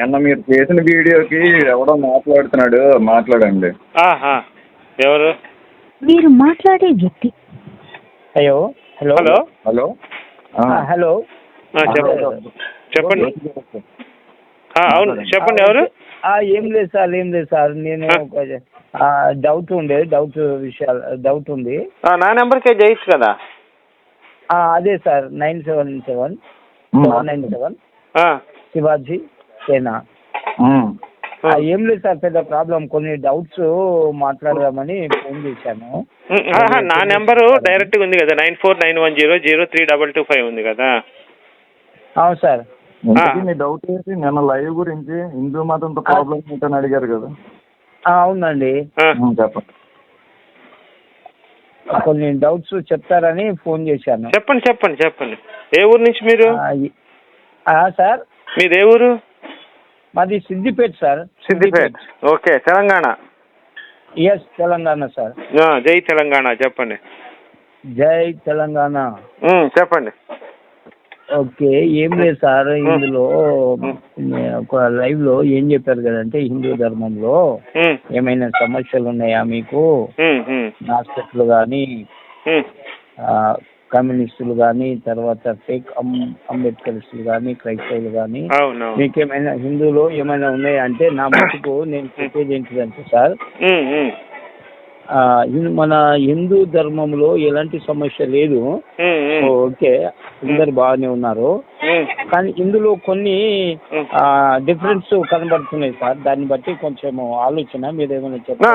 నిన్న మీరు చేసిన వీడియోకి ఎవడో మాట్లాడుతున్నాడు మాట్లాడండి. ఆహా ఎవరు? మీరు మాట్లాడే వ్యక్తి. Hello hello. Hello. Hello. Hello. చెప్పండి. అవును చెప్పండి ఎవరు? ఆ, ఏం లేదు సార్ ఏం లేదు సార్. నేను డౌట్ ఉండే డౌట్ విషయాలు డౌట్ ఉంది. ఆ, నా నెంబర్కే చేయొచ్చు కదా? ఆ, అదే sir nine seven seven nine seven ఆ, శివాజీ. ఆ, ఏం లేదు సార్ పెద్ద ప్రాబ్లం. కొన్ని డౌట్స్ మాట్లాడదామని ఫోన్ చేశాను. నా నెంబరు డైరెక్ట్గా ఉంది కదా nine four nine one zero zero three double two five ఉంది కదా. అవును సార్. మీ డౌట్ ఏంటి? నిన్న లైవ్ గురించి హిందూ మతంతో ప్రాబ్లం ఏంటని అడిగారు కదా. అవునండి. చెప్పండి. కొన్ని డౌట్స్ చెప్తారని ఫోన్ చేశాను. చెప్పండి చెప్పండి చెప్పండి. ఏ ఊరు నుంచి మీరు? సార్? మీది ఏ ఊరు? మాది Siddipet sir. Siddipet. Okay Telangana. Yes Telangana sir. ఆ, జై తెలంగాణ చెప్పండి. జై తెలంగాణ. ఉమ్, చెప్పండి. ఓకే ఏం లేదు సార్. ఇందులో. ఒక లైవ్లో ఏం చెప్పారు కదంటే హిందూ ధర్మంలో ఉమ్, ఏమైనా సమస్యలు ఉన్నాయా మీకు? ఉమ్, ఉమ్, నాస్తికులు కానీ ఉమ్, కమ్యూనిస్టులు కానీ తర్వాత ఫేక్ అం అంబేద్కరిస్టులు కానీ క్రైస్తవులు కానీ మీకేమైనా హిందువులో ఏమైనా ఉన్నాయా అంటే నా మటుకు నేను చెప్పేది ఏంటిదంటే సార్ మన హిందూ ధర్మంలో ఎలాంటి సమస్య లేదు. ఓకే అందరు బాగానే ఉన్నారు. కానీ ఇందులో కొన్ని. డిఫరెన్స్ కనబడుతున్నాయి సార్. దాన్ని బట్టి కొంచెం ఆలోచన మీరు ఏమైనా ఆ,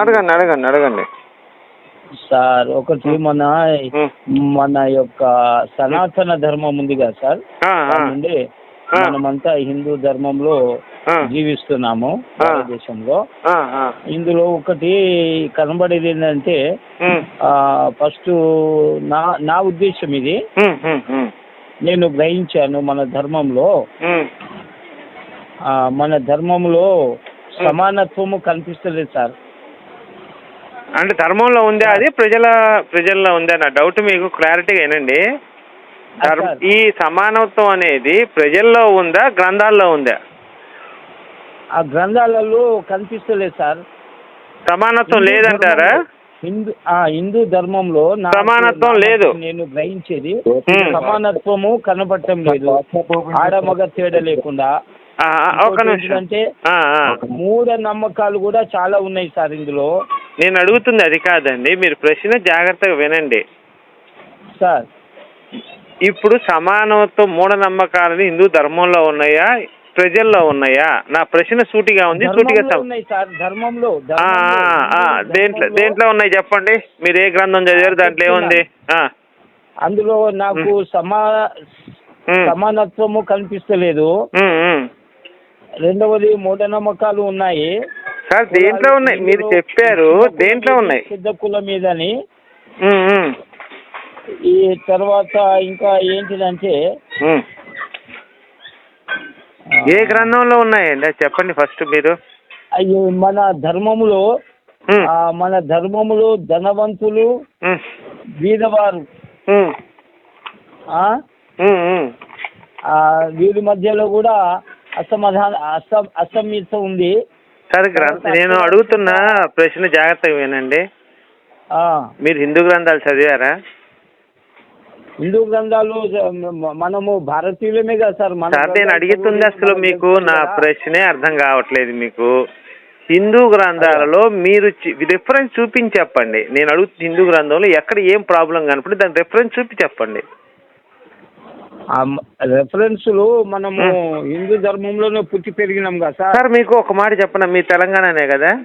అడగండి అడగండి అడగండి. సార్ ఒకటి మన. మన యొక్క సనాతన ధర్మం ఉంది కదా సార్ నుండి. మనమంతా హిందూ ధర్మంలో జీవిస్తున్నాము. భారతదేశంలో. ఇందులో ఒకటి కనబడేది ఏంటంటే ఫస్ట్ నా నా ఉద్దేశం ఇది. నేను గ్రహించాను మన ధర్మంలో. మన ధర్మంలో సమానత్వము కనిపిస్తలేదు సార్. అంటే ధర్మంలో ఉందా అది ప్రజల ప్రజల్లో ఉందా నా డౌట్ మీకు క్లారిటీగా ఏనండి. ఈ సమానత్వం అనేది ప్రజల్లో ఉందా గ్రంథాల్లో ఉందా ఆ గ్రంథాలలో కనిపిస్తలేదు సార్ సమానత్వం లేదంటారా హిందూ ఆ హిందూ ధర్మంలో సమానత్వం లేదు. నేను గ్రహించేది. సమానత్వము కనపడటం లేదు ఆడమగ తేడా లేకుండా ఒక నిమిషం. అంటే. మూఢ నమ్మకాలు కూడా చాలా ఉన్నాయి సార్ ఇందులో. నేను అడుగుతుంది అది కాదండి. మీరు ప్రశ్న జాగ్రత్తగా వినండి. సార్. ఇప్పుడు సమానత్వం మూఢనమ్మకాలని హిందూ ధర్మంలో ఉన్నాయా? ప్రజల్లో ఉన్నాయా? నా ప్రశ్న సూటిగా ఉంది సూటిగా ధర్మంలో దేంట్లో దేంట్లో ఉన్నాయి చెప్పండి? మీరు ఏ గ్రంథం చదివారు? దాంట్లో ఏముంది? ఆ, అందులో నాకు సమా సమానత్వము కనిపిస్తలేదు. రెండవది మూఢనమ్మకాలు ఉన్నాయి. సార్ దేంట్లో ఉన్నాయి? మీరు చెప్పారు దేంట్లో ఉన్నాయి? పెద్ద కులం మీదని. ఈ తర్వాత ఇంకా ఏంటిదంటే ఏ గ్రంథంలో ఉన్నాయండి? చెప్పండి ఫస్ట్ మీరు. అయ్యి మన ధర్మములో మన ధర్మములో ధనవంతులు బీదవారు వీరి మధ్యలో కూడా అసమాధాన అస అసమ్యత ఉంది. సార్ గ్రంథ నేను అడుగుతున్న ప్రశ్న జాగ్రత్తగా వినండి. మీరు హిందూ గ్రంథాలు చదివారా? హిందూ గ్రంథాలు మనము భారతీయులమే కదా సార్. మన సార్ నేను అడుగుతుంది అసలు మీకు నా. ప్రశ్నే అర్థం కావట్లేదు మీకు. హిందూ గ్రంథాలలో మీరు రిఫరెన్స్ చూపించి చెప్పండి. నేను అడుగుతున్న హిందూ గ్రంథంలో ఎక్కడ ఏం ప్రాబ్లం కనపడి దాని రిఫరెన్స్ చూపి చెప్పండి. రెఫరెన్స్లు మనము హిందూ ధర్మంలోనే పుట్టి పెరిగినాం కదా సార్. సార్ మీకు ఒక మాట చెప్పండి మీ తెలంగాణనే కదా?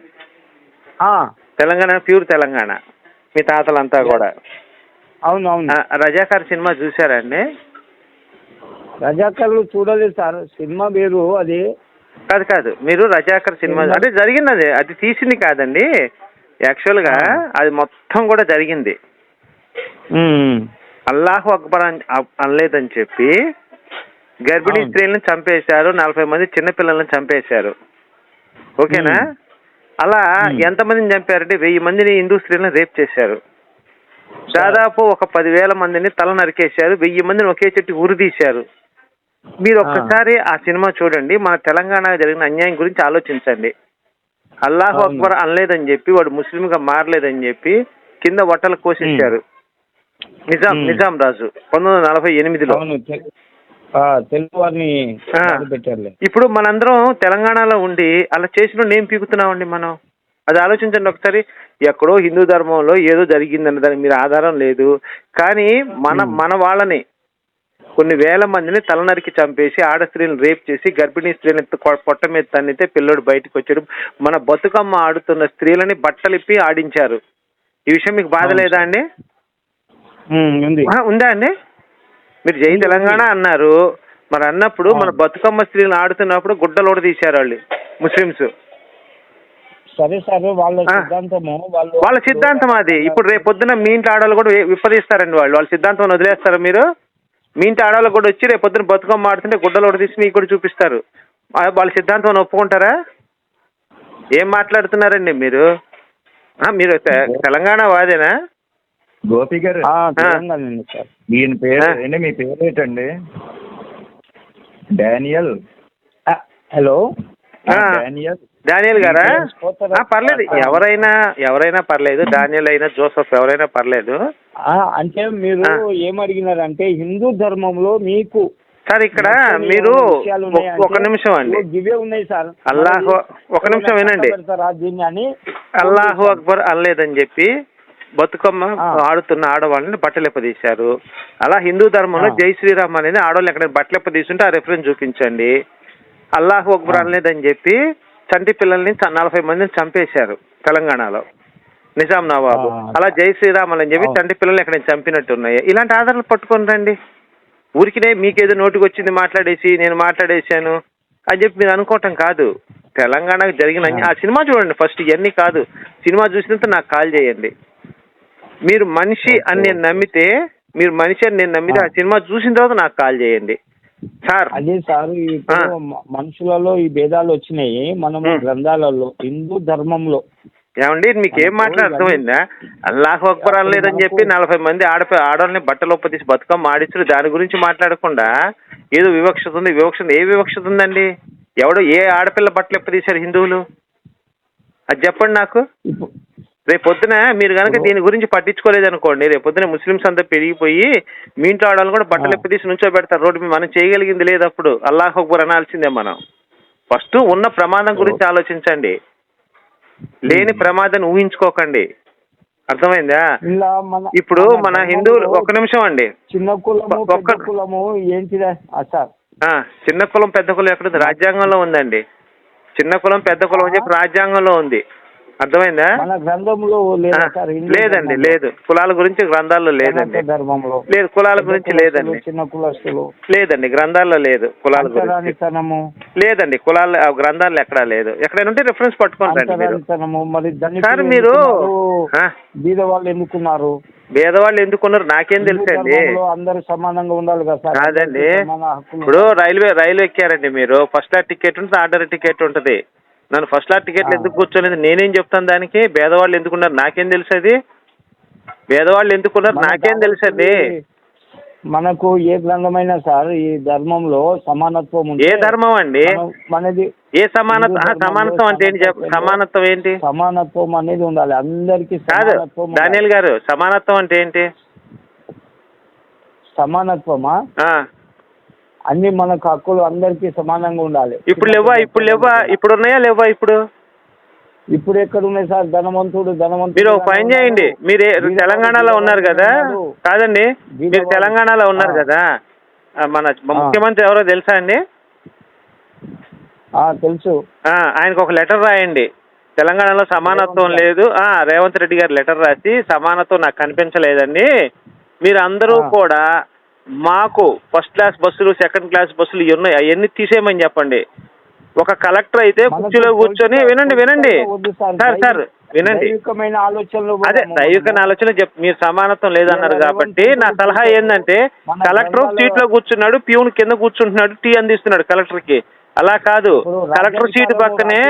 ఆ, తెలంగాణ ప్యూర్ తెలంగాణ. మీ తాతలంతా కూడా. అవును అవును ఆ, రజాకార్ సినిమా చూసారండి రజాకర్లు చూడలేదు సార్. సినిమా వేరు అది. కాదు కాదు. మీరు రజాకర్ సినిమా అంటే జరిగింది అది అది తీసింది కాదండి. యాక్చువల్గా అది మొత్తం కూడా జరిగింది. అల్లాహు అక్బర్ అని అనలేదని చెప్పి గర్భిణీ. స్త్రీలను చంపేశారు నలభై మంది చిన్నపిల్లలను చంపేశారు ఓకేనా. అలా. ఎంతమందిని చంపారంటే వెయ్యి మందిని హిందూ స్త్రీలను రేప్ చేశారు దాదాపు ఒక పదివేల మందిని తల నరికేశారు వెయ్యి మందిని ఒకే చెట్టు ఉరి తీశారు మీరు ఒక్కసారి ఆ సినిమా చూడండి మన తెలంగాణ జరిగిన అన్యాయం గురించి ఆలోచించండి అల్లాహు. అక్బర్ అనలేదని చెప్పి వాడు ముస్లింగా మారలేదని చెప్పి కింద వట్టలు కోసేశారు నిజాం. నిజాం రాజు. పంతొమ్మిది వందల నలభై ఎనిమిదిలో. పెట్టారులే. ఇప్పుడు మనందరం తెలంగాణలో ఉండి అలా చేసిన ఏం పీకుతున్నామండి మనం? అది ఆలోచించండి ఒకసారి. ఎక్కడో హిందూ ధర్మంలో ఏదో జరిగిందన్న దానికి మీరు ఆధారం లేదు. కానీ మన మన వాళ్ళని కొన్ని వేల మందిని తలనరికి చంపేసి ఆడ స్త్రీలను రేప్ చేసి గర్భిణీ స్త్రీని పొట్ట మీద తన్నితే పిల్లోడు బయటకు వచ్చాడు. మన బతుకమ్మ ఆడుతున్న స్త్రీలని బట్టలిప్పి ఆడించారు. ఈ విషయం మీకు బాధ లేదా అండి? ఉంది. అండి? మీరు జై తెలంగాణ అన్నారు. మరి అన్నప్పుడు మన. బతుకమ్మ స్త్రీలను ఆడుతున్నప్పుడు గుడ్డలోడ తీశారు వాళ్ళు ముస్లిమ్స్. సరే సరే వాళ్ళ. సిద్ధాంతము వాళ్ళు వాళ్ళ సిద్ధాంతం అది? ఇప్పుడు రేపు పొద్దున మీ ఇంటి ఆడవాళ్ళు కూడా విప్పదీస్తారండి వాళ్ళు. వాళ్ళ సిద్ధాంతం వదిలేస్తారా మీరు. మీ ఇంటి ఆడవాళ్ళు కూడా వచ్చి రేపు పొద్దున బతుకమ్మ ఆడుతుంటే గుడ్డలోడ తీసి మీకు కూడా చూపిస్తారు. వాళ్ళ సిద్ధాంతం ఒప్పుకుంటారా? ఏం మాట్లాడుతున్నారండి మీరు? ఆ, మీరు తెలంగాణ వాదేనా? గోపి గారు? తెలంగాణ సార్. ఈయన పేరు. ఏంటి? మీ పేరు ఏంటండి? డానియల్. హలో. డానియల్. డానియల్ గారా? పర్లేదు. ఎవరైనా ఎవరైనా పర్లేదు. డానియల్ అయినా జోసఫ్ ఎవరైనా పర్లేదు. అంటే మీరు. ఏమడిగినారంటే హిందూ ధర్మంలో మీకు సార్ ఇక్కడ మీరు ఒక నిమిషం అండి. ఇవే ఉన్నాయి సార్. అల్లాహు ఒక నిమిషం వినండి. అల్లాహు అక్బర్ అనలేదని చెప్పి బతుకమ్మ. ఆడుతున్న ఆడవాళ్ళని బట్టలెప్పదీశారు అలా హిందూ ధర్మంలో. జై శ్రీరామ్ అనేది ఆడవాళ్ళు ఎక్కడ బట్టలెప్పదీస్తుంటే ఆ రెఫరెన్స్ చూపించండి అల్లాహు అక్బర్ ఆ. అనలేదని చెప్పి చంటి పిల్లల్ని నలభై మందిని చంపేశారు తెలంగాణలో నిజాం నవాబు. అలా జై శ్రీరామ్ అని చెప్పి. చంటి పిల్లల్ని ఎక్కడ చంపినట్టు ఉన్నాయి ఇలాంటి ఆధారాలు పట్టుకొని రండి ఊరికినే మీకేదో నోటికి వచ్చింది మాట్లాడేసి నేను మాట్లాడేశాను అని చెప్పి మీరు అనుకోవటం కాదు తెలంగాణకు జరిగిన ఆ సినిమా చూడండి ఫస్ట్ ఇవన్నీ కాదు సినిమా చూసినంత నాకు కాల్ చేయండి మీరు మనిషి అని నేను నమ్మితే మీరు మనిషి అని నేను నమ్మితే ఆ. సినిమా చూసిన తర్వాత నాకు కాల్ చేయండి. సార్. అదే సార్ మనుషులలో ఈ భేదాలు వచ్చినాయి. ఉమ్. గ్రంథాలలో హిందూ ధర్మంలో. ఏమండి మీకు ఏం మాట్లాడ అర్థమైందా? అల్లాహ్ అక్బర్ అనలేదని చెప్పి నలభై మంది ఆడపి ఆడవాళ్ళని బట్టలు ఒప్పదీసి బతుకమ్మ ఆడించారు దాని గురించి మాట్లాడకుండా ఏదో వివక్షత ఉంది వివక్షత ఏ వివక్షత ఉందండి ఎవడో ఏ ఆడపిల్ల బట్టలు ఎప్పదీశారు హిందువులు? అది చెప్పండి నాకు. పొద్దున మీరు కనుక దీని గురించి పట్టించుకోలేదు అనుకోండి రేపు పొద్దున ముస్లిమ్స్ అంతా పెరిగిపోయి మీ ఇంట్లో ఆడవాళ్ళు కూడా బట్టలు. ఎప్పదీసి నుంచో పెడతారు. రోడ్డు మీద మనం చేయగలిగింది లేదు అప్పుడు. అల్లాహ్ అక్బర్ అనాల్సిందే మనం. ఫస్ట్ ఉన్న ప్రమాదం గురించి ఆలోచించండి. లేని ప్రమాదాన్ని ఊహించుకోకండి. అర్థమైందా? ఇప్పుడు మన హిందువులు ఒక నిమిషం అండి. చిన్న కులము పెద్ద కులము ఏంటిదా ఆ, సార్. ఆ, చిన్న కులం పెద్ద కులం ఎక్కడ? రాజ్యాంగంలో ఉందండి. చిన్న కులం పెద్ద కులం అని చెప్పి రాజ్యాంగంలో ఉంది. అర్థమైందా? మన గ్రంథంలో లేదండి? లేదు. కులాల గురించి గ్రంథాల్లో లేదండి. ధర్మంలో. లేదు కులాల గురించి లేదండి. చిన్న కులస్తులు. లేదండి గ్రంథాల్లో లేదు కులాల గురించి. లేదండి కులాల గ్రంథాల్లో ఎక్కడా లేదు. ఎక్కడైనా ఉంటే రిఫరెన్స్ ధనికులు సార్ మీరు ఎందుకున్నారు? ఆ, బీద వాళ్ళు ఎందుకున్నారు? పేదవాళ్ళు ఎందుకున్నారు? నాకేం తెలుసండి. అందరూ సమానంగా ఉండాలి కదా కాదండి. ఇప్పుడు రైల్వే రైలు ఎక్కారండి మీరు. ఫస్ట్ క్లాస్ టికెట్ ఉంటుంది ఆర్డర్ టికెట్ ఉంటుంది. నన్ను ఫస్ట్ క్లాస్ టికెట్ ఆ. ఎందుకు కూర్చోలేదు? నేనేం చెప్తాను దానికి? పేదవాళ్ళు ఎందుకున్నారు? నాకేం తెలుసు అది పేదవాళ్ళు ఎందుకున్నారు నాకేం తెలుసండి కావాల్సింది మనకు ఏ గ్రంథమైనా సార్ ఈ ధర్మంలో సమానత్వం ఏ ధర్మం అండి? మనం- మనది ఏ సమానత్వం? సమానత్వం అంటే ఏంటి సమానత్వం ఏంటి? సమానత్వం అనేది ఉండాలి. అందరికి కాదు. దానియల్ గారు సమానత్వం అంటే ఏంటి? సమానత్వమా? అన్ని మనకు హక్కులు అందరికి సమానంగా ఉండాలి. ఇప్పుడు లేవా? ఇప్పుడు లేవా? ఇప్పుడు ఉన్నాయా? లేవా ఇప్పుడు? ఇప్పుడు ఎక్కడ ఉన్నాయి సార్? ధనవంతుడు ధనవంతుడు మీరు ఒక పని చేయండి. మీరు తెలంగాణలో ఉన్నారు కదా? కాదండి. మీరు తెలంగాణలో ఉన్నారు కదా? మన ముఖ్యమంత్రి ఎవరో తెలుసా అండి? తెలుసు. ఆ, ఆయనకు ఒక లెటర్ రాయండి. తెలంగాణలో సమానత్వం లేదు. ఆ రేవంత్ రెడ్డి గారు లెటర్ రాసి సమానత్వం నాకు కనిపించలేదండి. మీరు అందరూ. కూడా మాకు ఫస్ట్ క్లాస్ బస్సులు సెకండ్ క్లాస్ బస్సులు ఇవి ఉన్నాయి. అవన్నీ తీసేయమని చెప్పండి. ఒక కలెక్టర్ అయితే కుర్చీలో కూర్చొని వినండి వినండి. సార్. సార్ వినండి. అదే దైవిక ఆలోచన చెప్ మీరు సమానత్వం లేదన్నారు కాబట్టి నా సలహా ఏంటంటే కలెక్టర్ సీట్లో కూర్చున్నాడు ప్యూన్ కింద కూర్చుంటున్నాడు టీ అందిస్తున్నాడు కలెక్టర్కి అలా కాదు. కలెక్టర్ సీట్ పక్కనే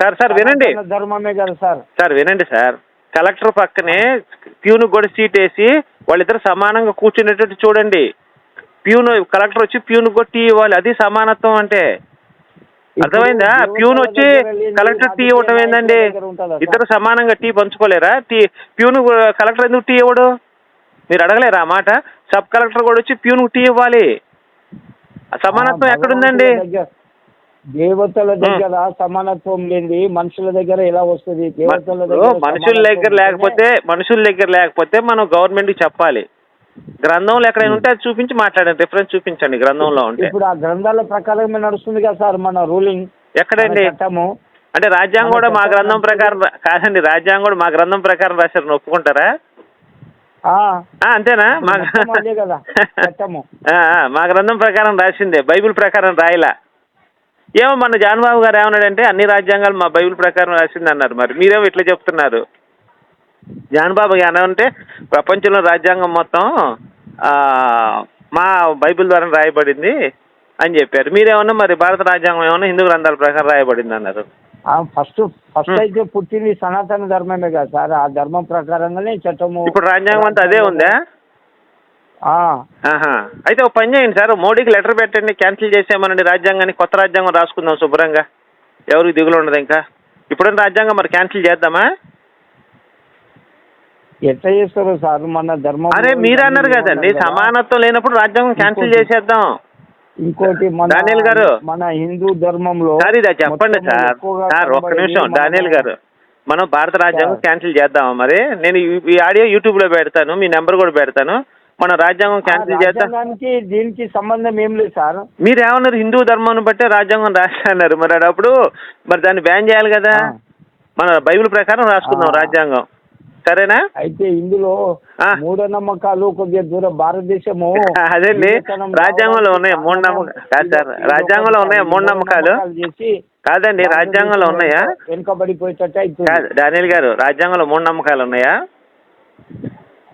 సార్ సార్ వినండి. ధర్మమే కదా సార్. సార్ వినండి సార్. కలెక్టర్ పక్కనే ప్యూన్ కూడా సీట్ వేసి వాళ్ళిద్దరు సమానంగా కూర్చునేటట్టు చూడండి. ప్యూన్ కలెక్టర్ వచ్చి ప్యూన్ కొట్టి ఇవ్వాలి. అది సమానత్వం అంటే. అర్థమైందా? ప్యూన్ వచ్చి కలెక్టర్ టీ ఇవ్వటం ఏందండి? ఇద్దరు సమానంగా టీ పంచుకోలేరా? టీ ప్యూన్ కలెక్టర్ ఎందుకు టీ ఇవ్వడు? మీరు అడగలేరా ఆ మాట? సబ్ కలెక్టర్ కూడా వచ్చి ప్యూన్ టీ ఇవ్వాలి. సమానత్వం ఎక్కడుందండి? దేవతల దగ్గర సమానత్వం లేని మనుషుల దగ్గర ఎలా వస్తుంది? దేవతల దగ్గర మనుషుల దగ్గర లేకపోతే మనుషుల దగ్గర లేకపోతే మనం గవర్నమెంట్కి చెప్పాలి. గ్రంథంలో ఎక్కడైనా ఉంటే అది చూపించి మాట్లాడండి రిఫరెన్స్ చూపించండి గ్రంథంలో ఉంటే. ఇప్పుడు ఆ గ్రంథాల ప్రకారమే నడుస్తుంది కదా సార్ మన రూలింగ్ ఎక్కడండి? అంటే రాజ్యాంగం కూడా మా గ్రంథం ప్రకారం కాదండి రాజ్యాంగం కూడా మా గ్రంథం ప్రకారం రాశారు ఒప్పుకుంటారా? అంతేనా? మా మా గ్రంథం ప్రకారం రాసిందే బైబిల్ ప్రకారం రాయలా. ఏమో మన జాన్బాబు గారు ఏమన్నాడంటే అన్ని రాజ్యాంగాలు మా బైబిల్ ప్రకారం రాసింది అన్నారు మరి మీరేమో ఇట్లా చెప్తున్నారు. జాన్బాబు గారు అంటే ప్రపంచంలో రాజ్యాంగం మొత్తం ఆ, మా బైబిల్ ద్వారా రాయబడింది అని చెప్పారు. మీరేమన్నా మరి భారత రాజ్యాంగం ఏమన్నా హిందూ గ్రంథాల ప్రకారం రాయబడింది అన్నారు ఫస్ట్ ఫస్ట్ అయితే పుట్టింది సనాతన ధర్మమే కదా సార్. ఆ ధర్మం ప్రకారంగానే చట్టము ఇప్పుడు రాజ్యాంగం అంతా అదే ఉందా? అయితే ఒక పని చేయండి సార్. మోడీకి లెటర్ పెట్టండి క్యాన్సిల్ చేసేమనండి రాజ్యాంగాన్ని. కొత్త రాజ్యాంగం రాసుకుందాం శుభ్రంగా. ఎవరికి దిగులు ఉండదు ఇంకా. ఇప్పుడైనా రాజ్యాంగం మరి క్యాన్సిల్ చేద్దామా? ఎట్లా చేస్తారు సార్ మన ధర్మం అరే మీరు అన్నారు కదండి సమానత్వం లేనప్పుడు రాజ్యాంగం క్యాన్సిల్ చేసేద్దాం. ఇంకోటి మన దానియేల్ గారు. మన హిందూ ధర్మంలో సార్ ఇది చెప్పండి సార్. సార్ ఒక్క నిమిషం. డానియల్ గారు మనం భారత రాజ్యాంగం. క్యాన్సిల్ చేద్దామా మరి? నేను ఈ ఆడియో యూట్యూబ్లో పెడతాను మీ నెంబర్ కూడా పెడతాను. మన రాజ్యాంగం క్యాన్సిల్ చేద్దాం? రాజ్యాంగానికి దీనికి సంబంధం ఏం లేదు సార్. మీరు ఏమన్నారు హిందూ ధర్మాన్ని బట్టే రాజ్యాంగం రాశారు మరి అప్పుడు మరి దాన్ని బ్యాన్ చేయాలి కదా. మన బైబిల్ ప్రకారం రాసుకుందాం. రాజ్యాంగం. సరేనా? అయితే ఇందులో. మూఢనమ్మకాలు కొద్దిగా దూరం భారతదేశము అదండి రాజ్యాంగంలో ఉన్నాయి? మూఢనమ్మకాలు సార్ రాజ్యాంగంలో ఉన్నాయా సార్. మూఢనమ్మకాలు? చేసి కాదండి రాజ్యాంగంలో ఉన్నాయా? వెనుకబడిపోయేటట్టు డానియల్ గారు రాజ్యాంగంలో మూఢనమ్మకాలు ఉన్నాయా?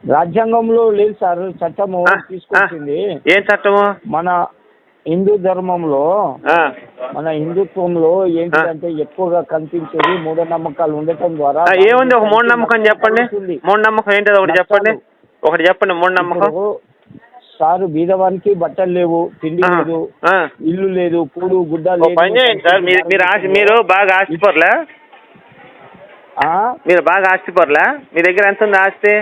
రాజ్యాంగంలో లేదు సార్ చట్టము తీసుకొచ్చింది. ఏం చట్టము? మన హిందూ ధర్మంలో. మన హిందుత్వంలో ఏంటంటే ఎక్కువగా కనిపించేది మూఢనమ్మకాలు ఉండటం ద్వారా ఏముంది? ఒక మూఢనమ్మకం చెప్పండి. మూఢనమ్మకం ఏంటో ఒకటి చెప్పండి. ఒకటి చెప్పండి మూఢనమ్మకం. సారు బీదవానికి బట్టలు లేవు తిండి లేదు. ఇల్లు లేదు పూడు గుడ్డ లేదు మీరు ఆస్తి మీరు బాగా ఆస్తిపరులా ఆ? మీరు బాగా ఆస్తిపరులా మీ దగ్గర ఎంత ఉంది ఆస్తి?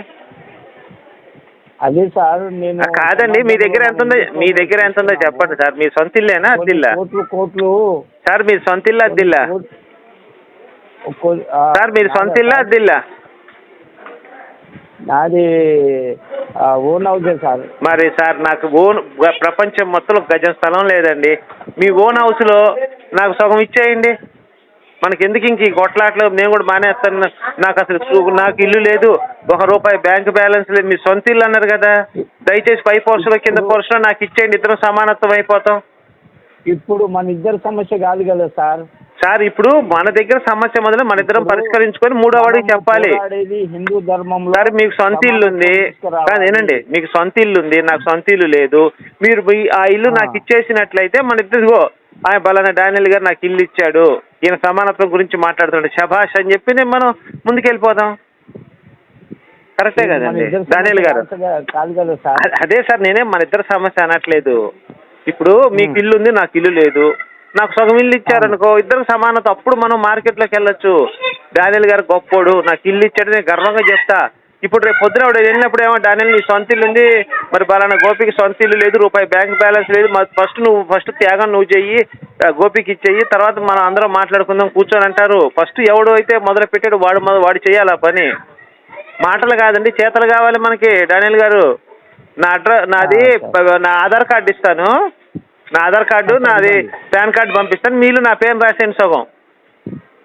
అదే సార్ నేను కాదండి మీ దగ్గర ఎంత ఉందో మీ దగ్గర ఎంత ఉందో చెప్పండి సార్. మీ సొంత ఇల్లేనా అద్దిల్లా? కోట్లు కోట్లు సార్ మీరు సొంత ఇల్లా అద్దిల్లా? సార్ మీరు సొంత ఇల్లా అద్దిల్లా? నాది ఓన్ హౌసే సార్. మరి సార్ నాకు ఓన్ ప్రపంచం మొత్తం గజం స్థలం లేదండి. మీ ఓన్ హౌస్లో నాకు సగం ఇచ్చేయండి. మనకి ఎందుకు ఇంక ఈ కొట్లాట్లు నేను కూడా మానేస్తాను. నాకు అసలు నాకు ఇల్లు లేదు. ఒక రూపాయి బ్యాంక్ బ్యాలెన్స్ లేదు. మీ సొంత ఇల్లు అన్నారు కదా. దయచేసి పై పోర్షన్లో కింద పోర్షన్లో నాకు ఇచ్చేయండి ఇద్దరం సమానత్వం అయిపోతాం. ఇప్పుడు మన ఇద్దరు సమస్య కాదు కదా సార్. సార్ ఇప్పుడు మన దగ్గర సమస్య మొదలు మన ఇద్దరం పరిష్కరించుకొని మూడో వాడికి చెప్పాలి. హిందూ ధర్మంలో సార్ మీకు సొంత ఇల్లు ఉంది. ఏనండి మీకు సొంత ఇల్లు ఉంది. నాకు సొంత ఇల్లు లేదు. మీరు ఆ ఇల్లు. నాకు ఇచ్చేసినట్లయితే మన ఇద్దరిగో ఆయన బలానా డానియల్ గారు నాకు ఇల్లు ఇచ్చాడు. ఈయన సమానత్వం గురించి మాట్లాడుతుండే శభాష్ అని చెప్పి నేను మనం ముందుకెళ్ళిపోదాం. కరెక్టే కదండి? ఇద్దరి డానియల్ గారు. అదే సార్ నేనే మన ఇద్దరు సమస్య అనట్లేదు. ఇప్పుడు మీకు. ఇల్లు ఉంది నాకు ఇల్లు లేదు. నాకు సగం ఇల్లు ఇచ్చారనుకో ఇద్దరు సమానత అప్పుడు మనం మార్కెట్లోకి వెళ్ళొచ్చు. డానియల్ గారు గొప్పోడు నాకు ఇల్లు ఇచ్చాడు నేను గర్వంగా చెప్తా. ఇప్పుడు రేపు పొద్దున ఆవిడ వెళ్ళినప్పుడు ఏమో డానియల్ నీ సొంత ఇల్లు ఉంది. మరి బలానా గోపికి సొంత ఇల్లు లేదు రూపాయి బ్యాంక్ బ్యాలెన్స్ లేదు. ఫస్ట్ నువ్వు ఫస్ట్ త్యాగం నువ్వు చెయ్యి గోపికి ఇచ్చేయి తర్వాత మనం అందరం మాట్లాడుకుందాం కూర్చొని అంటారు. ఫస్ట్ ఎవడు అయితే మొదలు పెట్టాడు వాడు వాడు చేయాలి ఆ పని. మాటలు కాదండి చేతలు కావాలి మనకి డానియల్ గారు. నా అడ్ర నాది. నా ఆధార్ కార్డు ఇస్తాను. నా ఆధార్ కార్డు నాది పాన్ కార్డు పంపిస్తాను. మీరు నా పేరు రాసేయండి సగం.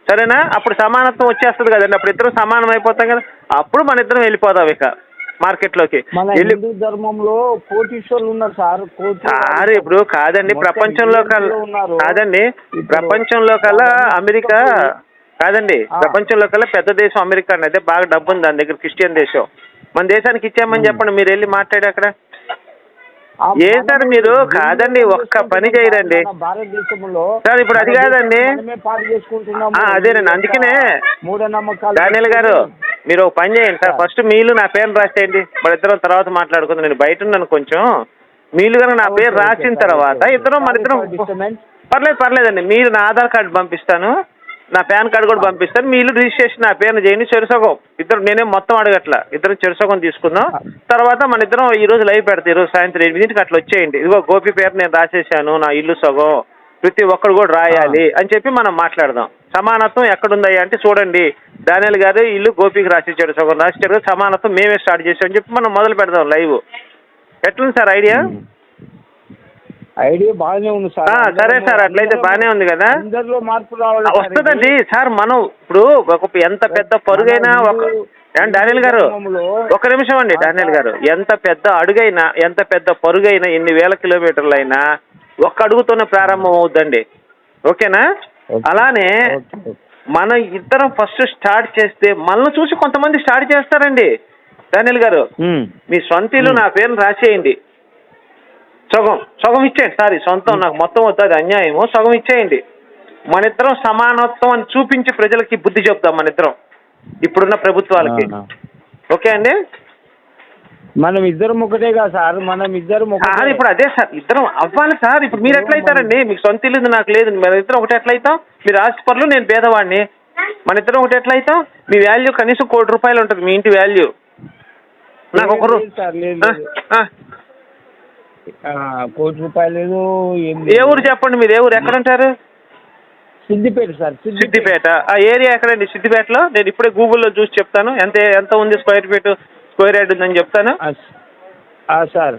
సరేనా? అప్పుడు సమానత్వం వచ్చేస్తుంది కదండి. అప్పుడు ఇద్దరం సమానం అయిపోతాం కదా. అప్పుడు మన ఇద్దరం వెళ్ళిపోదాం ఇక మార్కెట్లోకి. మన వెళ్ళి హిందూ ధర్మంలో కోటీశ్వరులు ఉన్నారు సార్. కోటి సార్ ఇప్పుడు కాదండి ప్రపంచంలో కల్లా ఉన్నారు. కాదండి ప్రపంచంలో కల్లా అమెరికా కాదండి. ప్రపంచంలో కల్లా పెద్ద దేశం అమెరికా అనేది బాగా డబ్బు ఉంది దాని దగ్గర క్రిస్టియన్ దేశం. మన దేశానికి ఇచ్చామని చెప్పండి మీరు వెళ్ళి మాట్లాడి అక్కడ. సార్ మీరు కాదండి ఒక్క పని. చేయరండి సార్, ఇప్పుడు అది కాదండి. అదేనండి. అందుకనే డానియల్ గారు మీరు ఒక పని చేయండి సార్. ఫస్ట్ మీలు నా పేరు రాసేయండి మన ఇద్దరం తర్వాత మాట్లాడుకుందాం నేను బయట ఉన్నాను కొంచెం మీరు కనుక నా పేరు రాసిన తర్వాత. ఇద్దరం మన Sorry ఇద్దరం. పర్లేదు పర్లేదండి మీరు నా ఆధార్ కార్డు పంపిస్తాను నా పాన్ కార్డు కూడా పంపిస్తాను మీ ఇల్లు రిజిస్ట్రేషన్ నా పేరున చేయండి. చెరుసగం. ఇద్దరు నేనేం మొత్తం అడగట్లా. ఇద్దరు చెరుసగం తీసుకుందాం. తర్వాత మన ఇద్దరం ఈ రోజు లైవ్ పెడతాం. ఈ రోజు సాయంత్రం ఎనిమిదింటికి అట్లా వచ్చేయండి. ఇదిగో గోపి పేరు నేను రాసేసాను నా ఇల్లు సగం. ప్రతి ఒక్కరు కూడా రాయాలి అని చెప్పి మనం మాట్లాడదాం. సమానత్వం ఎక్కడుందయ్యా అంటే చూడండి. దానియల్ గారు ఇల్లు గోపికి రాసిచ్చాడు. సగం రాసిచ్చాడు. సమానత్వం మేమే స్టార్ట్ చేసాం అని చెప్పి మనం మొదలు పెడదాం లైవ్. ఎట్లుంది సార్ ఐడియా? ఐడియా బాగానే ఉంది సార్ సరే సార్, అట్లయితే బాగానే ఉంది కదా? అందరిలో మార్పు రావాలి వస్తుందండి. సార్ మనం ఇప్పుడు ఒక ఎంత పెద్ద పరుగైనా ఒక డానియల్ గారు ఒక నిమిషం అండి డానియల్ గారు ఎంత పెద్ద అడుగైనా ఎంత పెద్ద పరుగైనా ఎన్ని వేల కిలోమీటర్లు అయినా ఒక్క అడుగుతోనే ప్రారంభం అవుద్దండి ఓకేనా ఓకే. అలానే. మనం ఇద్దరం ఫస్ట్ స్టార్ట్ చేస్తే మనల్ని చూసి కొంతమంది స్టార్ట్ చేస్తారండి డానియల్ గారు. మీ సొంత ఇల్లు నా పేరుని రాసేయండి సగం సగం ఇచ్చేయండి సారీ సొంతం నాకు మొత్తం వద్దు అన్యాయము సగం ఇచ్చేయండి. మన ఇద్దరం సమానత్వం అని చూపించి ప్రజలకి బుద్ధి చెప్తాం మన ఇద్దరం ఇప్పుడున్న ప్రభుత్వాలకి. ఓకే అండి? మనం ఇద్దరం ఒకటేగా సార్ మనం ఇద్దరం ఒకటే. ఇప్పుడు అదే సార్ ఇద్దరం అవ్వాలి సార్. ఇప్పుడు మీరు ఎట్లా అవుతారండి మీకు సొంత ఇల్లు నాకు లేదు మన ఇద్దరం ఒకటి ఎట్లా అవుతాం మీరు ఆస్తిపరులు నేను పేదవాడిని. మన ఇద్దరం ఒకటి ఎట్లా అవుతాం మీ వాల్యూ కనీసం కోటి రూపాయలు ఉంటుంది మీ ఇంటి వాల్యూ నాకు ఒక కోటి రూపాయలు ఏం ఊరు చెప్పండి మీరు? ఏ ఊరు? ఎక్కడ ఉంటారు సిద్దిపేట సార్ సిద్దిపేట. ఆ ఏరియా ఎక్కడండి? సిద్దిపేటలో? నేను ఇప్పుడే గూగుల్లో చూసి చెప్తాను. ఎంత ఎంత ఉంది స్క్వేర్ ఫీట్? స్క్వేర్ యార్డ్ ఉందని చెప్తాను. సార్.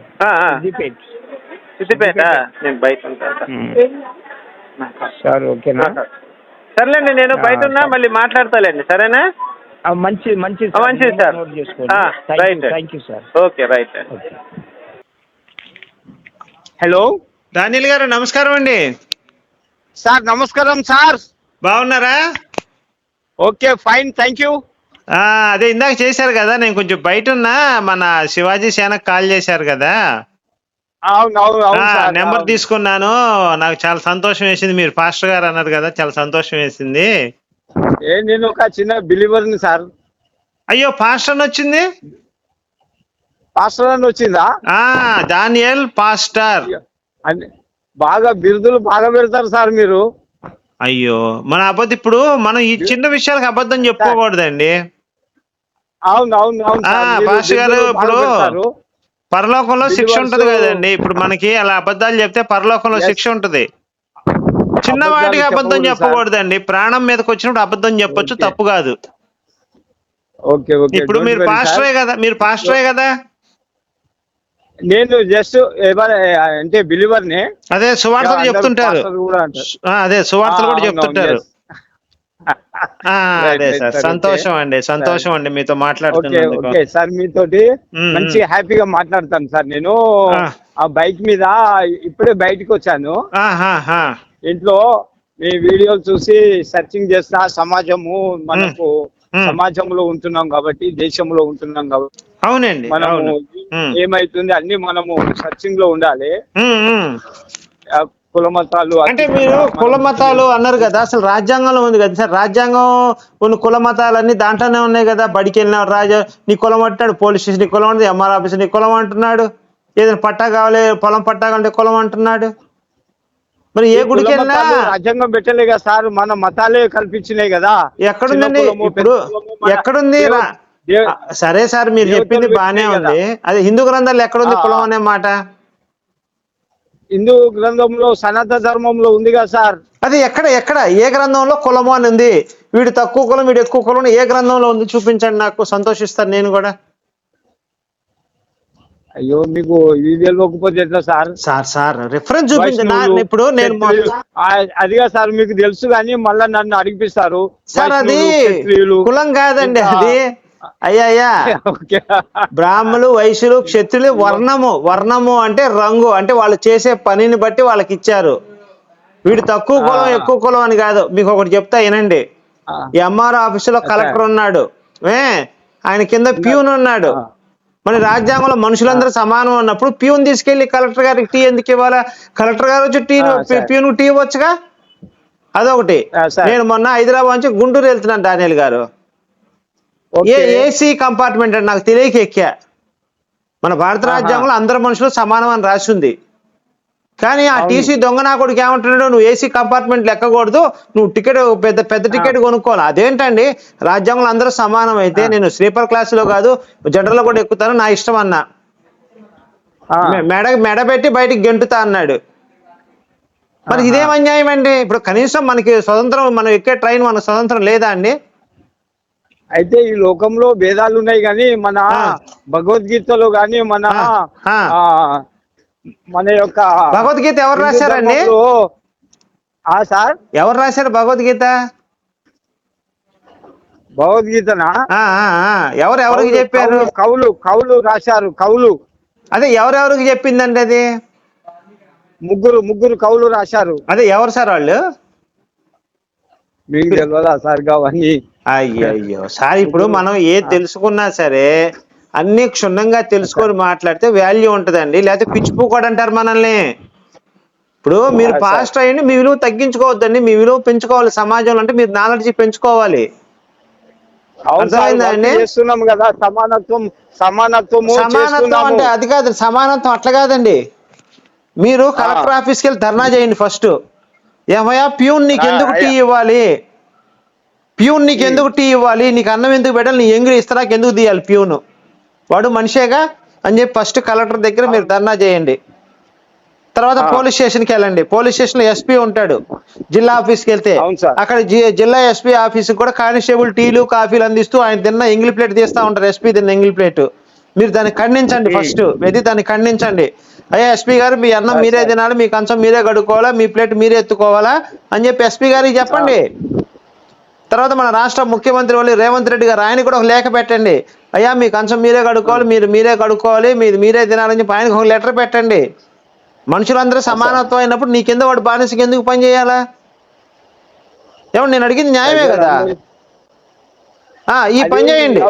సిద్దిపేట. సిద్దిపేట. నేను బయట ఉంటాను. సార్. ఓకేనా? సర్లేండి నేను బయట ఉన్నా. మళ్ళీ మాట్లాడతాలేండి. సరేనా? మంచి మంచి మంచిది sir. Thank right you thank you sir. Okay right okay. Hello Daniel garu నమస్కారం అండి. సార్ నమస్కారం సార్. బాగున్నారా? Okay fine thank you. అదే ఇందాక చేశారు కదా నేను కొంచెం బయట ఉన్నా మన శివాజీ సేనకు కాల్ చేశారు కదా. నెంబర్. తీసుకున్నాను నాకు చాలా సంతోషం వేసింది మీరు పాస్టర్ గారు అన్నారు కదా చాలా సంతోషం వేసింది. ఏ నేను ఒక చిన్న బిలీవర్ని సార్. అయ్యో పాస్టర్ అని వచ్చింది పాస్టర్ అని వచ్చిందా? ఆ దానియల్ పాస్టర్. బాగా బిరుదులు బాగా పెడతారు సార్ మీరు. అయ్యో మన అబద్ధం ఇప్పుడు మనం ఈ చిన్న విషయాలకు అబద్ధం చెప్పుకోకూడదండి. అవును అవును పాస్టర్ గారు ఇప్పుడు. పరలోకంలో శిక్ష ఉంటది కదండి. ఇప్పుడు మనకి అలా అబద్ధాలు చెప్తే పరలోకంలో. శిక్ష ఉంటది. చిన్న అబద్ధాలు వాటికి అబద్ధం. చెప్పకూడదండి. ప్రాణం మీదకి వచ్చినప్పుడు అబద్ధం చెప్పొచ్చు. తప్పు కాదు. ఓకే ఓకే ఇప్పుడు మీరు పాస్టరే. కదా మీరు పాస్టరే కదా? నేను జస్ట్ అంటే బిలీవర్ని అదే సువార్తలు చెప్తుంటారు అదే సువార్తలు కూడా చెప్తుంటారు అదే సార్ సంతోషం. అండి సంతోషం అండి మీతో ఓకే సార్ మీతోటి మంచి హ్యాపీగా మాట్లాడతాను సార్ నేను ఆ. బైక్ మీద ఇప్పుడే బయటకు వచ్చాను. ఇంట్లో మీ వీడియోలు చూసి సర్చింగ్ చేస్తా సమాజము మనకు. సమాజంలో ఉంటున్నాం కాబట్టి దేశంలో ఉంటున్నాం కాబట్టి అవునండి మనము. ఏమైతుంది? అన్ని మనము సర్చింగ్లో ఉండాలి. మ్మ్, మ్మ్. ఆ కుల మతాలు అంటే మీరు మనం- కుల మతాలు అన్నారు కదా అసలు రాజ్యాంగంలో ఉంది కదా సార్? రాజ్యాంగం ఉన్న కుల మతాలన్నీ దాంట్లోనే ఉన్నాయి కదా. బడికి వెళ్ళిన రాజ నీ కులం అంటున్నాడు పోలీస్ స్టేషన్ నీ కులం అంటుంది ఎంఆర్ ఆఫీస్ నీ కులం అంటున్నాడు ఏదైనా పట్టా కావాలి పొలం పట్టా కావాలంటే కులం అంటున్నాడు. మరి ఏ గుడికి వెళ్ళినా రాజ్యాంగం పెట్టలే కదా సార్ మన మతాలే కల్పించినాయి కదా. ఎక్కడుందండి? ఇప్పుడు ఎక్కడుంది? సరే సార్ మీరు చెప్పింది బానే ఉంది. అదే హిందూ గ్రంథాలు ఎక్కడుంది కులం అనే మాట? హిందూ గ్రంథంలో సనాతన ధర్మంలో ఉంది కదా సార్. అది ఎక్కడ ఎక్కడ? ఏ గ్రంథంలో కులము అని ఉంది? వీడు తక్కువ కులం వీడు ఎక్కువ కులం ఏ గ్రంథంలో ఉంది? చూపించండి నాకు సంతోషిస్తాను నేను కూడా. అయ్యో మీకు ఇది తెలియకపోతే ఎట్లా సార్? సార్ సార్ రిఫరెన్స్ చూపించండి. ఇప్పుడు నేను అదిగా సార్ మీకు తెలుసు కానీ మళ్ళా నన్ను అడిగిపిస్తారు. సార్ అది. కులం కాదండి అది అయ్యా అయ్యా ఓకే. బ్రాహ్మణులు వైశ్యులు క్షత్రులు వర్ణము. వర్ణము అంటే రంగు. అంటే వాళ్ళు చేసే పనిని బట్టి వాళ్ళకి ఇచ్చారు. వీడు తక్కువ కులం. ఎక్కువ కులం అని కాదు. మీకు ఒకటి చెప్తా వినండి. ఎంఆర్ ఆఫీసులో కలెక్టర్ ఉన్నాడు. ఏ? ఆయన కింద ప్యూన్ ఉన్నాడు. మన రాజ్యాంగంలో మనుషులందరూ సమానం ఉన్నప్పుడు ప్యూన్ తీసుకెళ్ళి కలెక్టర్ గారికి టీ ఎందుకు ఇవ్వాలా? కలెక్టర్ గారు వచ్చి టీ. Peon tea ఇవ్వచ్చుగా? అదొకటి. నేను మొన్న హైదరాబాద్ నుంచి గుంటూరు వెళ్తున్నాను డానియల్ గారు. ఏ. ఏసీ కంపార్ట్మెంట్ అని నాకు తెలియక ఎక్కా. మన భారత రాజ్యాంగంలో అందరు మనుషులు సమానం అని రాసి ఉంది. కానీ ఆ టీసీ దొంగ నా కొడుకు ఏమంటున్నాడు నువ్వు ఏసీ కంపార్ట్మెంట్ ఎక్కకూడదు నువ్వు టికెట్ పెద్ద పెద్ద టికెట్ కొనుక్కోవాలి. అదేంటండి? రాజ్యాంగంలో అందరూ సమానం అయితే నేను స్లీపర్ క్లాస్లో కాదు జనరల్ కూడా ఎక్కుతాను నా ఇష్టం అన్నా. మెడ మెడ పెట్టి బయటికి గెంటుతా అన్నాడు. మరి ఇదేం అన్యాయం అండి ఇప్పుడు కనీసం మనకి స్వతంత్రం మనం ఎక్కే ట్రైన్ మనకు స్వతంత్రం లేదా అండి? అయితే ఈ లోకంలో భేదాలు ఉన్నాయి కానీ మన. భగవద్గీతలో కానీ మన మన యొక్క భగవద్గీత ఎవరు రాశారండి? ఆ సార్? ఎవరు రాశారు భగవద్గీత? భగవద్గీతనా. ఎవరు ఎవరికి చెప్పారు? కవులు- కవులు రాశారు కవులు అదే ఎవరెవరికి చెప్పిందండి అది? ముగ్గురు ముగ్గురు కవులు రాశారు. అదే ఎవరు సార్ వాళ్ళు? మీకు తెలియదా సార్ అవన్నీ అయ్యో అయ్యో సార్ ఇప్పుడు మనం ఏ తెలుసుకున్నా సరే అన్ని క్షుణ్ణంగా తెలుసుకొని మాట్లాడితే వాల్యూ ఉంటదండి. లేకపోతే పిచ్చిపోకూడదు అంటారు మనల్ని. ఇప్పుడు మీరు. పాస్ట్ అయ్యండి మీ విలువ తగ్గించుకోవద్దండి. మీ విలువ పెంచుకోవాలి సమాజంలో అంటే మీరు నాలెడ్జ్ పెంచుకోవాలి? చేస్తున్నాం కదా సమానత్వం సమానత్వం చేస్తున్నాము. అంటే అది కాదు సమానత్వం అట్లా కాదండి. మీరు కలెక్టర్ ఆఫీస్కి వెళ్ళి ధర్నా చేయండి ఫస్ట్ ఏమయ్యా ప్యూన్ నీకు ఎందుకు టీ. ఇవ్వాలి? ప్యూన్ నీకు ఎందుకు టీ ఇవ్వాలి? నీకు అన్నం ఎందుకు పెట్టాలి? నీ ఎంగిలి ఇస్తారాకి ఎందుకు తీయాలి ప్యూన్? వాడు మనిషేగా? అని చెప్పి ఫస్ట్ కలెక్టర్ దగ్గర మీరు ధర్నా చేయండి. తర్వాత. పోలీస్ స్టేషన్కి వెళ్ళండి. పోలీస్ స్టేషన్లో ఎస్పీ ఉంటాడు. జిల్లా ఆఫీస్కి వెళ్తే. అక్కడ జిల్లా ఎస్పీ ఆఫీస్ కూడా కానిస్టేబుల్ టీలు కాఫీలు అందిస్తూ ఆయన తిన్న ఎంగిలి ప్లేట్ తీస్తా ఉంటారు. ఎస్పీ తిన్న ఎంగిలి ప్లేట్. మీరు దాన్ని ఖండించండి ఫస్ట్. వెది దాన్ని ఖండించండి. అయ్యా ఎస్పీ గారు మీ అన్నం మీరే తినాలి మీ కంచం మీరే కడుక్కోవాలా మీ ప్లేట్ మీరే ఎత్తుకోవాలా అని చెప్పి ఎస్పీ గారికి చెప్పండి. తర్వాత మన రాష్ట్ర ముఖ్యమంత్రి వాళ్ళు రేవంత్ రెడ్డి గారు ఆయన కూడా ఒక లేఖ పెట్టండి. అయ్యా మీ కంచం మీరే కడుక్కోవాలి మీరు మీరే కడుక్కోవాలి మీరు మీరే తినాలని చెప్పి ఆయనకు ఒక లెటర్ పెట్టండి. మనుషులందరూ సమానత్వం అయినప్పుడు నీ కింద వాడు బానిసకి ఎందుకు పని చేయాలా? ఏమండి నేను అడిగింది న్యాయమే కదా? ఆ, ఈ పని చేయండి.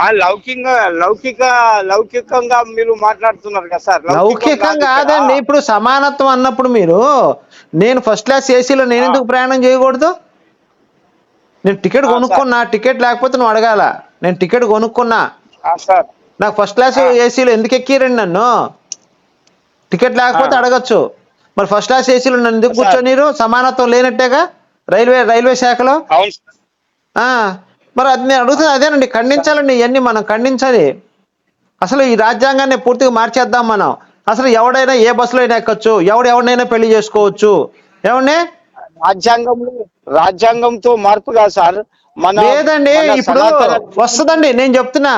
ఆ లౌకిక లౌకిక లౌకికంగా మీరు మాట్లాడుతున్నారు కదా సార్. లౌకికం కాదు కాదండి. ఇప్పుడు సమానత్వం అన్నప్పుడు మీరు నేను ఫస్ట్ క్లాస్ ఏసీలో నేను ఎందుకు ప్రయాణం చేయకూడదు? నేను టికెట్ కొనుక్కున్నా టికెట్ లేకపోతే నువ్వు అడగాల. నేను టికెట్ కొనుక్కున్నా. నాకు ఫస్ట్ క్లాస్ ఏసీలో ఎందుకు ఎక్కిరండి నన్ను? టికెట్ లేకపోతే. అడగచ్చు. మరి ఫస్ట్ క్లాస్ ఏసీలో నన్ను ఎందుకు. కూర్చోనీరు సమానత్వం లేనట్టేగా? రైల్వే రైల్వే శాఖలో? మరి అది నేను అడుగుతున్నా అదేనండి ఖండించాలండి ఇవన్నీ మనం ఖండించాలి. అసలు ఈ రాజ్యాంగాన్ని పూర్తిగా మార్చేద్దాం మనం. అసలు ఎవడైనా ఏ బస్సులో అయినా ఎక్కచ్చు ఎవడు ఎవరినైనా పెళ్ళి చేసుకోవచ్చు. ఏమండి? రాజ్యాంగంలో రాజ్యాంగంతో మార్పు కాదు సార్. మన లేదండి ఇప్పుడు వస్తుందండి నేను చెప్తున్నా.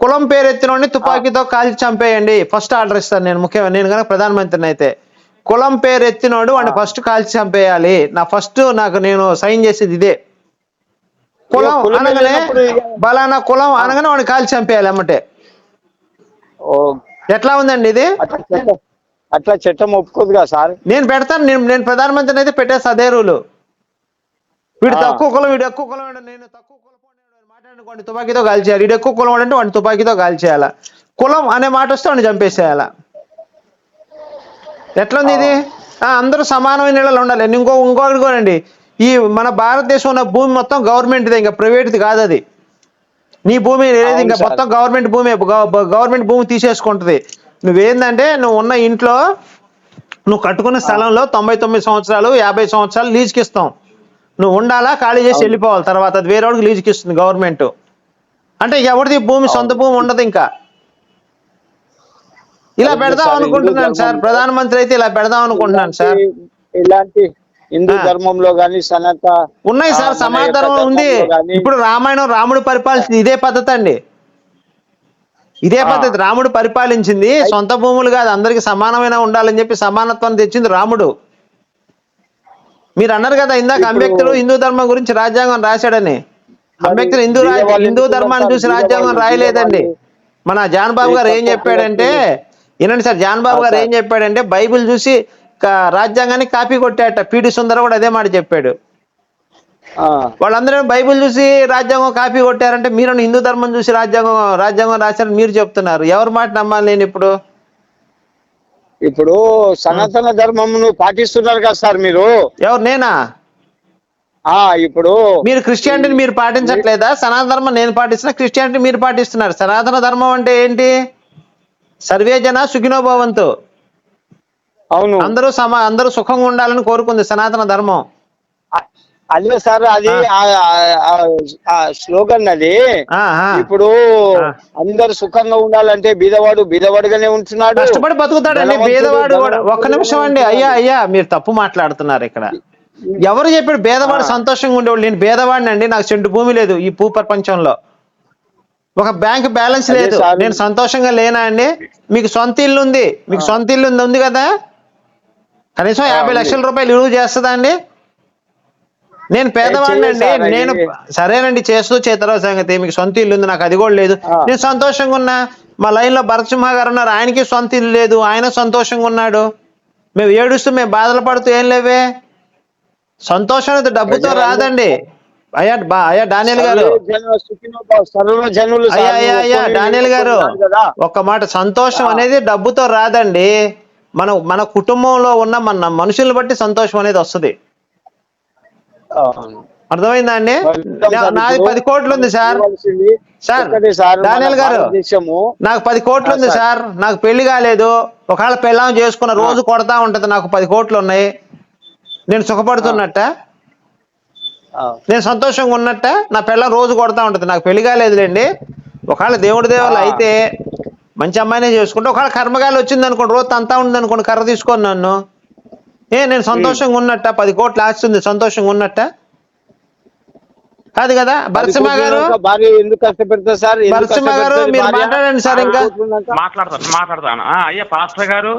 కులం పేరు ఎత్తినోడిని తుపాకీతో కాల్చి చంపేయండి. ఫస్ట్ ఆర్డర్ ఇస్తాను నేను ముఖ్యంగా నేను కనుక ప్రధానమంత్రిని అయితే. కులం పేరు ఎత్తినోడు వాడిని ఫస్ట్ కాల్చి చంపేయాలి. నా ఫస్ట్ నాకు నేను సైన్ చేసేది ఇదే. కులం అనగానే బలానా కులం అనగానే వాడిని కాల్చి చంపేయాలి అమ్మటే. ఓ, ఎట్లా ఉందండి ఇది? అట్లా చట్టం ఒప్పుకోదు కదా సార్? నేను పెడతాను నేను నేను ప్రధానమంత్రిని అయితే పెట్టేస్తా అదే రూలు. వీడు. తక్కువ కులం వీడు ఎక్కువ కులం నేను తక్కువ కులం మాట్లాడుకోండి తుపాకీతో కాల్చేయాలి వీడు ఎక్కువ కులం అంటే వాడిని తుపాకీతో కాల్చేయాల కులం అనే మాట వస్తే వాడిని చంపేసేయాల? ఎట్లా ఉంది ఇది అందరూ సమానమైన ఇళ్ళలో ఉండాలి. ఇంకో ఇంకొకటి కూడా అండి ఈ మన భారతదేశం ఉన్న భూమి మొత్తం గవర్నమెంట్ది ఇంకా ప్రైవేట్ది కాదు అది నీ భూమి ఇంకా. మొత్తం గవర్నమెంట్ భూమి గవర్నమెంట్ భూమి తీసేసుకుంటది. నువ్వేందంటే నువ్వు ఉన్న ఇంట్లో నువ్వు కట్టుకున్న స్థలంలో తొంభై తొమ్మిది సంవత్సరాలు యాభై సంవత్సరాలు లీజుకి ఇస్తాం. నువ్వు ఉండాలా ఖాళీ చేసి. వెళ్ళిపోవాలి తర్వాత అది వేరే వాడికి లీజుకి ఇస్తుంది గవర్నమెంట్. అంటే ఎవరిది భూమి సొంత భూమి ఉండదు ఇంకా. ఇలా పెడదాం అనుకుంటున్నాను సార్. ప్రధానమంత్రి అయితే ఇలా పెడదాం అనుకుంటున్నాను సార్. ఇలాంటి- హిందూ. ధర్మంలో గాని సనాత ఉన్నాయి సార్ సమాధానం ఉంది. ఇప్పుడు రామాయణం రాముడు పరిపాలించింది ఇదే పద్ధతి అండి. ఇదే. పద్ధతి రాముడు పరిపాలించింది సొంత భూములు కాదు అందరికి సమానమైన ఉండాలని చెప్పి సమానత్వాన్ని తెచ్చింది రాముడు మీరు అన్నారు కదా ఇందాక అంబేద్కర్ హిందూ ధర్మం గురించి రాజ్యాంగం రాశాడని అంబేద్కర్ హిందూ హిందూ ధర్మాన్ని? చూసి రాజ్యాంగం రాయలేదండి మన జాన్ బాబు గారు ఏం చెప్పాడంటే వినండి సార్ జాన్ బాబు గారు. ఏం చెప్పాడంటే బైబిల్ చూసి రాజ్యాంగాన్ని కాపీ కొట్టాట పిడి సుందర కూడా అదే మాట చెప్పాడు వాళ్ళందరూ బైబిల్ చూసి రాజ్యాంగం కాపీ కొట్టారంటే మీరు హిందూ ధర్మం చూసి రాజ్యాంగం రాజ్యాంగం రాశారని మీరు చెప్తున్నారు. ఎవరి మాట నమ్మాలి నేను ఇప్పుడు? ఇప్పుడు సనాతన ధర్మమును పాటిస్తున్నారు కదా సార్ మీరు. ఎవరు నేనా? ఆ ఇప్పుడు మీరు క్రిస్టియానిటీని మీరు పాటించట్లేదా? సనాతన ధర్మం నేను పాటిస్తున్నా క్రిస్టియానిటీ మీరు పాటిస్తున్నారు. సనాతన ధర్మం అంటే ఏంటి? సర్వే జన సుఖినో భవంతు. అవును. అందరూ సమ అందరూ సుఖంగా ఉండాలని కోరుకుంది సనాతన ధర్మం. అదే సార్ అది స్లోగన్ అది. ఇప్పుడు. అందరు సుఖంగా ఉండాలంటే బీదవాడు బీదవాడుగానే ఉంటున్నాడు. కష్టపడి బతుకుతాడండి కూడా. ఒక్క నిమిషం అండి. అయ్యా. అయ్యా మీరు తప్పు మాట్లాడుతున్నారు ఇక్కడ. ఎవరు చెప్పాడు పేదవాడు సంతోషంగా ఉండేవాడు? నేను పేదవాడిని అండి. నాకు చెండు భూమి లేదు ఈ భూ ప్రపంచంలో. ఒక బ్యాంక్ బ్యాలెన్స్ లేదు. నేను సంతోషంగా లేనా అండి? మీకు సొంత ఇల్లు ఉంది. మీకు సొంత ఇల్లు ఉంది ఉంది కదా? కనీసం యాభై. లక్షల రూపాయలు విలువ చేస్తుందా అండి? నేను పేదవాడిని అండి. నేను సరేనండి చేస్తూ చేతరో సంగతి. మీకు సొంత ఇల్లు ఉంది నాకు అది కూడా లేదు. నేను సంతోషంగా ఉన్నా. మా లైన్లో భరతసింహ గారు ఉన్నారు. ఆయనకి సొంత ఇల్లు లేదు. ఆయన సంతోషంగా ఉన్నాడు. మేము ఏడుస్తూ మేము బాధలు పడుతూ ఏం లేవే. సంతోషం అనేది డబ్బుతో రాదండి. అయ్యా బా అయ్యా డానియల్ గారు. అయ్యా అయ్యా అయ్యా డానియల్ గారు. ఒక్క మాట సంతోషం. అనేది డబ్బుతో రాదండి. మన మన కుటుంబంలో ఉన్న మన మనుషుల్ని బట్టి సంతోషం అనేది వస్తుంది. అర్థమైందా అండి? నాది. పది కోట్లు ఉంది సార్. సార్, డానియల్ గారు. నాకు పది కోట్లు ఉంది సార్. నాకు పెళ్ళి కాలేదు. ఒకవేళ పెళ్ళాం చేసుకున్న రోజు కొడతా ఉంటది నాకు పది కోట్లు ఉన్నాయి. నేను సుఖపడుతున్నట్ట? నేను సంతోషంగా ఉన్నట్ట? నా పిల్ల రోజు కొడతా ఉంటది. నాకు పెళ్ళి కాలేదులేండి. ఒకవేళ దేవుడి దేవాలు ఆ. అయితే మంచి అమ్మాయినే చేసుకుంటే. ఒకవేళ కర్మగాలి వచ్చింది అనుకోండి రోజు అంతా ఉంది అనుకోండి కర్ర తీసుకొని నన్ను. ఏ నేను సంతోషంగా ఉన్నట్ట? పది కోట్లు ఆస్తుంది సంతోషంగా ఉన్నట్ట? కాదు కదా భరసింహ గారు? భార్య ఎందుకు కష్టపెడతా సార్? ఎందుకు భరసింహ గారు మీరు? మాట్లాడండి సార్ ఇంకా. మాట్లాడతాను మాట్లాడతాను. ఆ, అయ్యా పాస్టర్ గారు